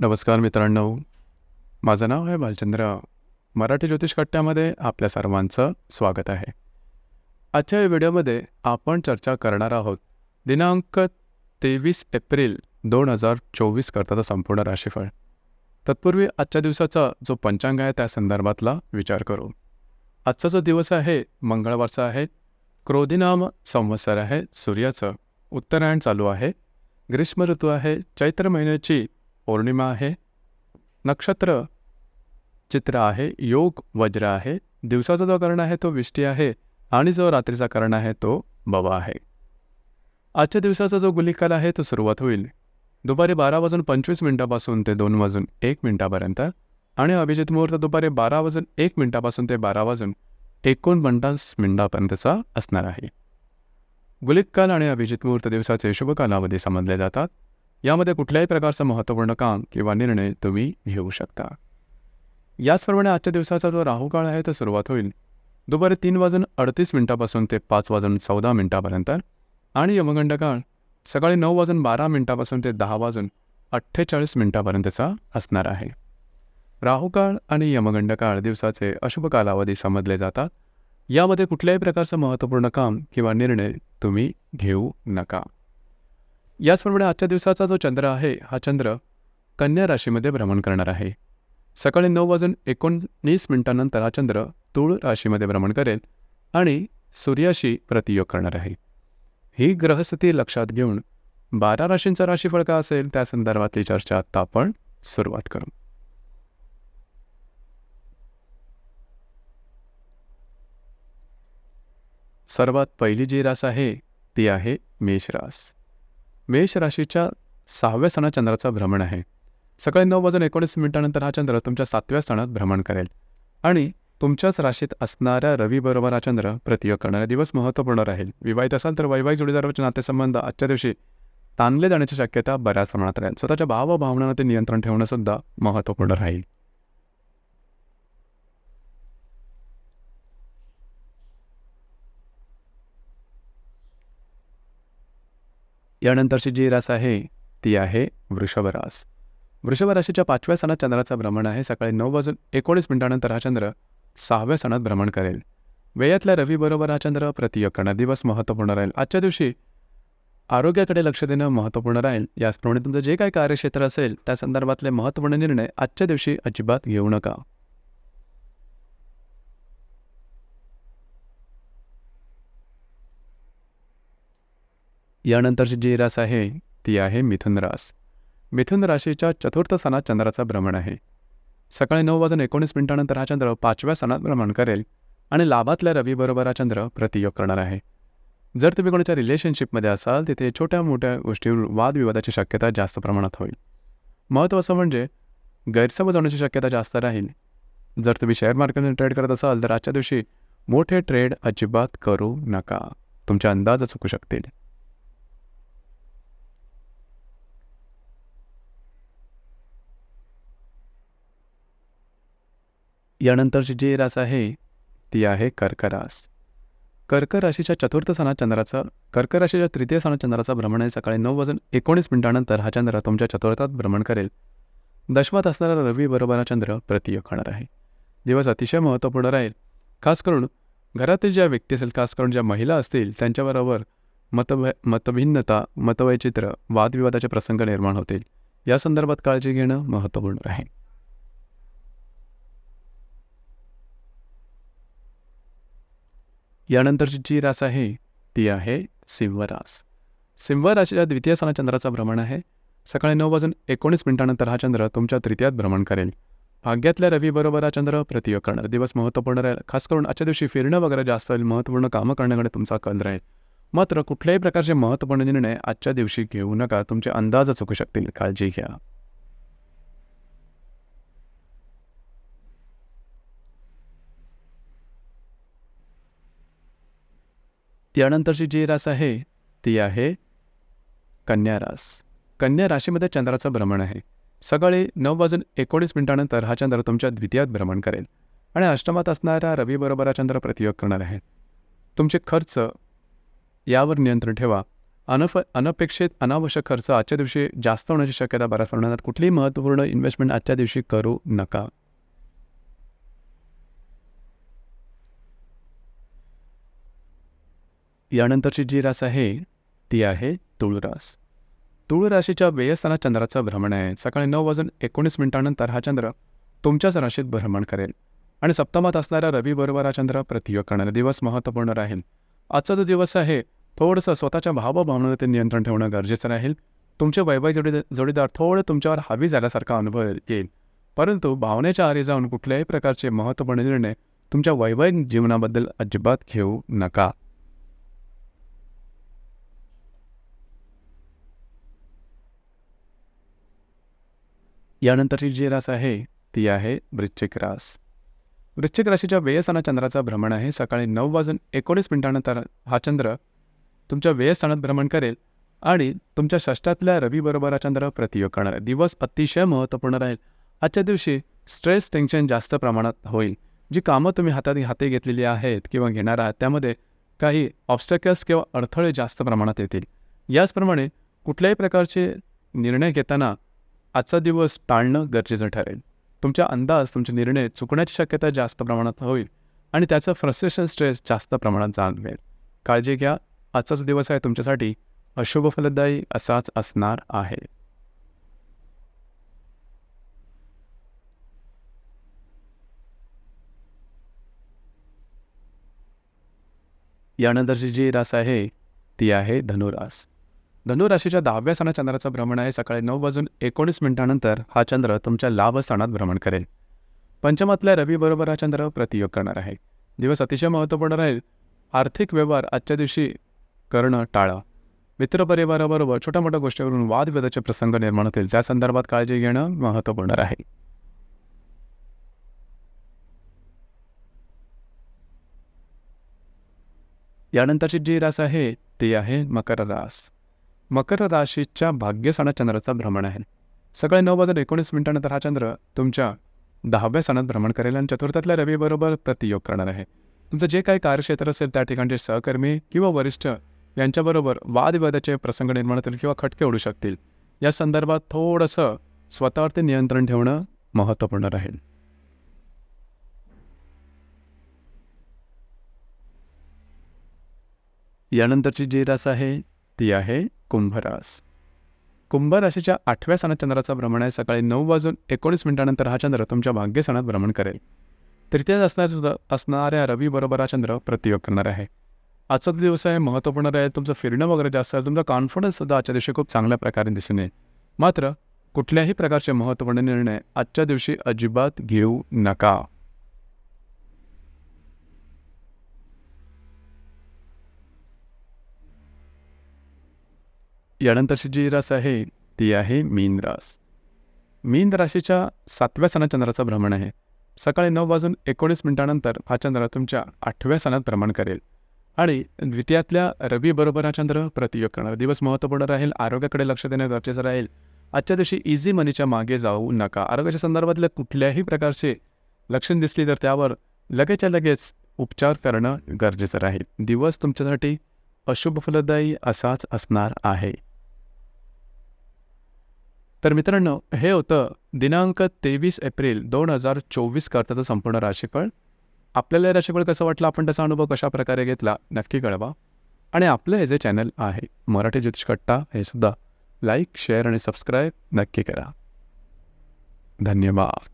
नमस्कार मित्रांनो. माझं नाव आहे भालचंद्र मराठी ज्योतिष कट्ट्यामध्ये आपल्या सर्वांचं स्वागत आहे. आजच्या या व्हिडिओमध्ये आपण चर्चा करणार आहोत दिनांक तेवीस एप्रिल दोन हजार चोवीस करताचा संपूर्ण राशीफळ. तत्पूर्वी आजच्या दिवसाचा जो पंचांग आहे त्या संदर्भातला विचार करू. आजचा जो दिवस आहे मंगळवारचा आहे क्रोधिनाम संवत्सर आहे सूर्याचं उत्तरायण चालू आहे ग्रीष्म ऋतू आहे चैत्र महिन्याची पौर्णिमा आहे. नक्षत्र चित्र आहे. योग वज्र आहे. दिवसाचा जो कर्ण आहे तो विष्टी आहे आणि जो रात्रीचा कर्ण आहे तो बवा आहे. आजच्या दिवसाचा जो गुलिकाल आहे तो सुरुवात होईल. दुपारी बारा वाजून पंचवीस मिनिटापासून ते दोन वाजून एक मिनिटापर्यंत आणि अभिजित मुहूर्त दुपारी बारा वाजून एक मिनिटापासून ते बारा वाजून एकोणपन्नास मिनिटापर्यंतचा असणार आहे. गुलिकाल आणि अभिजित मुहूर्त दिवसाचे शुभ कालावधी समजले जातात. यामध्ये कुठल्याही प्रकारचं महत्त्वपूर्ण काम किंवा निर्णय तुम्ही घेऊ शकता. याचप्रमाणे आजच्या दिवसाचा जो राहुकाळ आहे तो सुरुवात होईल. दुपारी तीन वाजून अडतीस मिनिटापासून ते पाच वाजून चौदा मिनिटापर्यंत आणि यमगंड काळ सकाळी नऊ वाजून बारा मिनिटापासून ते दहा वाजून अठ्ठेचाळीस मिनिटापर्यंतचा असणार आहे. राहुकाळ आणि यमगंड काळ दिवसाचे अशुभ कालावधी समजले जातात. यामध्ये कुठल्याही प्रकारचं महत्त्वपूर्ण काम किंवा निर्णय तुम्ही घेऊ नका. याचप्रमाणे आजच्या दिवसाचा जो चंद्र आहे हा चंद्र कन्या राशीमध्ये भ्रमण करणार आहे. सकाळी नऊ वाजून एकोणीस मिनिटांनंतर हा चंद्र तुळ राशीमध्ये भ्रमण करेल आणि सूर्याशी प्रतियोग करणार आहे. ही ग्रहस्थिती लक्षात घेऊन बारा राशींचा राशीफळ का असेल त्या संदर्भातली चर्चा आत्ता आपण सुरुवात करू. सर्वात पहिली जी रास आहे ती आहे मेष रास. मेष राशीच्या सहाव्या सणात चंद्राचा भ्रमण आहे. सकाळी नऊ वाजून एकोणीस मिनिटानंतर हा चंद्र तुमच्या सातव्या सणात भ्रमण करेल. आणि तुमच्याच राशीत असणाऱ्या रवीबरोबर हा चंद्र प्रतियोग करणारा दिवस महत्त्वपूर्ण राहील. विवाहित असाल तर वैवाहिक जोडीदाराचे नातेसंबंध आजच्या दिवशी ताणले जाण्याची शक्यता बऱ्याच प्रमाणात राहील. स्वतःच्या भावभावनांना ते नियंत्रण ठेवणं सुद्धा महत्त्वपूर्ण राहील. यानंतरची जी रास आहे ती आहे वृषभरास वृषभराशीच्या वृषभ राशीच्या पाचव्या सणात चंद्राचा भ्रमण आहे. सकाळी नऊ वाजून एकोणीस मिनिटानंतर हा चंद्र सहाव्या सणात भ्रमण करेल. वेळातल्या रवीबरोबर हा चंद्र प्रतियोग दिवस महत्त्वपूर्ण राहील. आजच्या दिवशी आरोग्याकडे लक्ष देणं महत्त्वपूर्ण राहील. याचप्रमाणे तुमचं जे काही कार्यक्षेत्र असेल त्या संदर्भातले महत्त्वपूर्ण निर्णय आजच्या दिवशी अजिबात घेऊ नका. यानंतरची जी रास आहे ती आहे मिथुन रास. मिथुन राशीच्या चतुर्थ सणात चंद्राचा भ्रमण आहे. सकाळी नऊ वाजून एकोणीस मिनिटानंतर हा चंद्र पाचव्या सणात भ्रमण करेल आणि लाभातल्या रवीबरोबर हा चंद्र प्रतियोग करणार आहे. जर तुम्ही कोणाच्या रिलेशनशिपमध्ये असाल तिथे छोट्या मोठ्या गोष्टीवर वादविवादाची शक्यता जास्त प्रमाणात होईल. महत्त्वाचं म्हणजे गैरसमज होण्याची शक्यता जास्त राहील. जर तुम्ही शेअर मार्केटमध्ये ट्रेड करत असाल तर आजच्या दिवशी मोठे ट्रेड अजिबात करू नका. तुमचे अंदाज चुकू शकतील. यानंतरची जी रास आहे ती आहे कर्करास. कर्क राशीच्या चतुर्थ सणात चंद्राचा कर्क राशीच्या तृतीय सणात चंद्राचा भ्रमण आहे. सकाळी नऊ वाजून एकोणीस मिनिटानंतर हा चंद्र तुमच्या चतुर्थात भ्रमण करेल. दशमात असणारा रवी बरोबर हा चंद्र प्रतियोग होणार आहे. दिवस अतिशय महत्त्वपूर्ण राहील. खास करून घरातील ज्या व्यक्ती असेल खास करून ज्या महिला असतील त्यांच्याबरोबर मतभ मतभिन्नता मतवैचित्र वादविवादाचे प्रसंग निर्माण होतील. या संदर्भात काळजी घेणं महत्त्वपूर्ण राहील यानंतरची जी रास आहे ती आहे सिंहरास. सिंहराशीच्या द्वितीय सणा चंद्राचा भ्रमण आहे. सकाळी नऊ वाजून एकोणीस मिनिटानंतर हा चंद्र तुमच्या तृतीयात भ्रमण करेल. भाग्यातल्या रवीबरोबर हा चंद्र प्रतियोग करणार. दिवस महत्त्वपूर्ण राहील. खास करून आजच्या दिवशी फिरणं वगैरे जास्त होईल. महत्त्वपूर्ण कामं करण्याकडे तुमचा कल राहील. मात्र कुठल्याही प्रकारचे महत्त्वपूर्ण निर्णय आजच्या दिवशी घेऊ नका. तुमचे अंदाज चुकू शकतील. काळजी घ्या. यानंतरची जी रास आहे ती आहे कन्या रास. कन्या राशीमध्ये चंद्राचं भ्रमण आहे. सकाळी नऊ वाजून एकोणीस मिनिटानंतर हा चंद्र तुमच्या द्वितीयात भ्रमण करेल आणि अष्टमात असणाऱ्या रवीबरोबर हा चंद्र प्रतियोग करणार आहे. तुमचे खर्च यावर नियंत्रण ठेवा. अनफ अनपेक्षित अनावश्यक खर्च आजच्या दिवशी जास्त होण्याची शक्यता बऱ्याच प्रमाणात. कुठलीही महत्त्वपूर्ण इन्व्हेस्टमेंट आजच्या दिवशी करू नका. यानंतरची जी रास आहे ती आहे तुळरास. तुळराशीच्या तुळ राशीच्या चंद्राचं भ्रमण आहे. सकाळी नऊ वाजून एकोणीस मिनिटानंतर हा चंद्र तुमच्याच राशीत भ्रमण करेल. आणि सप्तमात असणाऱ्या रवीबरोबर हा चंद्र प्रतियोग करणारा दिवस महत्त्वपूर्ण राहील. आजचा जो दिवस आहे थोडंसं स्वतःच्या भावभावनेवर नियंत्रण ठेवणं गरजेचं राहील. तुमचे वैवाहिक जोडी जोडीदार थोडं तुमच्यावर हावी झाल्यासारखा अनुभव येईल. परंतु भावनेच्या आरी जाऊन कुठल्याही प्रकारचे महत्त्वपूर्ण निर्णय तुमच्या वैवाहिक जीवनाबद्दल अजिबात घेऊ नका. यानंतरची जी रास आहे ती आहे वृश्चिक रास. वृश्चिक राशीच्या व्ययस्थानात चंद्राचा भ्रमण आहे. सकाळी नऊ वाजून एकोणीस मिनिटानंतर हा चंद्र तुमच्या व्ययस्थानात भ्रमण करेल आणि तुमच्या षष्टातल्या रवीबरोबर हा चंद्र प्रतियोग करणार आहे. दिवस अतिशय महत्त्वपूर्ण राहील. आजच्या दिवशी स्ट्रेस टेन्शन जास्त प्रमाणात होईल. जी कामं तुम्ही हातात हाती घेतलेली आहेत किंवा घेणार आहात त्यामध्ये काही ऑब्स्टॅकल्स किंवा अडथळे जास्त प्रमाणात येतील. याचप्रमाणे कुठल्याही प्रकारचे निर्णय घेताना आजचा दिवस टाळणं गरजेचं ठरेल. तुमचा अंदाज तुमचे निर्णय चुकण्याची शक्यता जास्त प्रमाणात होईल आणि त्याचं फ्रस्ट्रेशन स्ट्रेस जास्त प्रमाणात जाणवेल. काळजी घ्या. आजचा जो दिवस आहे तुमच्यासाठी अशुभ फलदायी असाच असणार आहे. यानंतरची जी रास आहे ती आहे धनुरास. धनुराशीच्या दहाव्या सणा चंद्राचं भ्रमण आहे. सकाळी नऊ वाजून एकोणीस मिनिटानंतर हा चंद्र तुमच्या लाभ स्थानात भ्रमण करेल. पंचमातल्या रवीबरोबर हा चंद्र प्रतियोग करणार आहे. दिवस अतिशय महत्त्वपूर्ण राहील. आर्थिक व्यवहार आजच्या दिवशी करणं टाळा. मित्रपरिवाराबरोबर छोट्या मोठ्या गोष्टीवरून वादविवादाचे प्रसंग निर्माण होतील. त्या संदर्भात काळजी घेणं महत्त्वपूर्ण राहील. यानंतरची जी रास आहे ती आहे मकर रास. मकर राशीच्या भाग्यस्थानात चंद्राचा भ्रमण आहे. सकाळी नऊ वाजून एकोणीस मिनिटानंतर हा चंद्र तुमच्या दहाव्या स्थानात भ्रमण करेल आणि चतुर्थातल्या रवीबरोबर प्रतियोग करणार आहे. तुमचं जे काही कार्यक्षेत्र असेल त्या ठिकाणचे सहकर्मी किंवा वरिष्ठ यांच्याबरोबर वादविवादाचे प्रसंग निर्माण होतील किंवा खटके उडू शकतील. या संदर्भात थोडंसं स्वतःवरती नियंत्रण ठेवणं महत्त्वपूर्ण राहील. यानंतरची जी रास आहे ती आहे कुंभरास. कुंभ राशीच्या आठव्या सणात चंद्राचा भ्रमण आहे. सकाळी नऊ वाजून एकोणीस मिनिटानंतर हा चंद्र तुमच्या भाग्य सणात भ्रमण करेल. तृतीय असणार असणाऱ्या रवीबरोबर हा चंद्र प्रतियोग करणार आहे. आजचा दिवस आहे महत्त्वपूर्ण राहील तुमचं फिरणं वगैरे जास्त आहे. तुमचा कॉन्फिडन्ससुद्धा आजच्या दिवशी खूप चांगल्या प्रकारे दिसून येईल. मात्र कुठल्याही प्रकारचे महत्त्वपूर्ण निर्णय आजच्या दिवशी अजिबात घेऊ नका. यानंतरची जी रास आहे ती आहे मीन रास. मीन राशीच्या सातव्या सणात चंद्राचं भ्रमण आहे. सकाळी नऊ वाजून एकोणीस मिनिटानंतर हा चंद्र तुमच्या आठव्या सणात भ्रमण करेल. आणि द्वितीयातल्या रवीबरोबर हा चंद्र प्रतियोग करणार. दिवस महत्त्वपूर्ण राहील आरोग्याकडे लक्ष देणे गरजेचं राहील. आजच्या दिवशी इझी मनीच्या मागे जाऊ नका. आरोग्याच्या संदर्भातल्या कुठल्याही प्रकारचे लक्षण दिसली तर त्यावर लगेचच्या लगेच उपचार करणं गरजेचं राहील. दिवस तुमच्यासाठी अशुभ फलदायी असाच असणार आहे. तर मित्रांनो हे होतं दिनांक तेवीस एप्रिल दोन हजार चोवीस करताचं संपूर्ण राशीफळ. आपल्याला हे राशीफळ कसं वाटलं? आपण त्याचा अनुभव कशा प्रकारे घेतला? नक्की कळवा. आणि आपलं हे जे चॅनल आहे मराठी ज्योतिष कट्टा हे सुद्धा लाईक शेअर आणि सबस्क्राईब नक्की करा. धन्यवाद.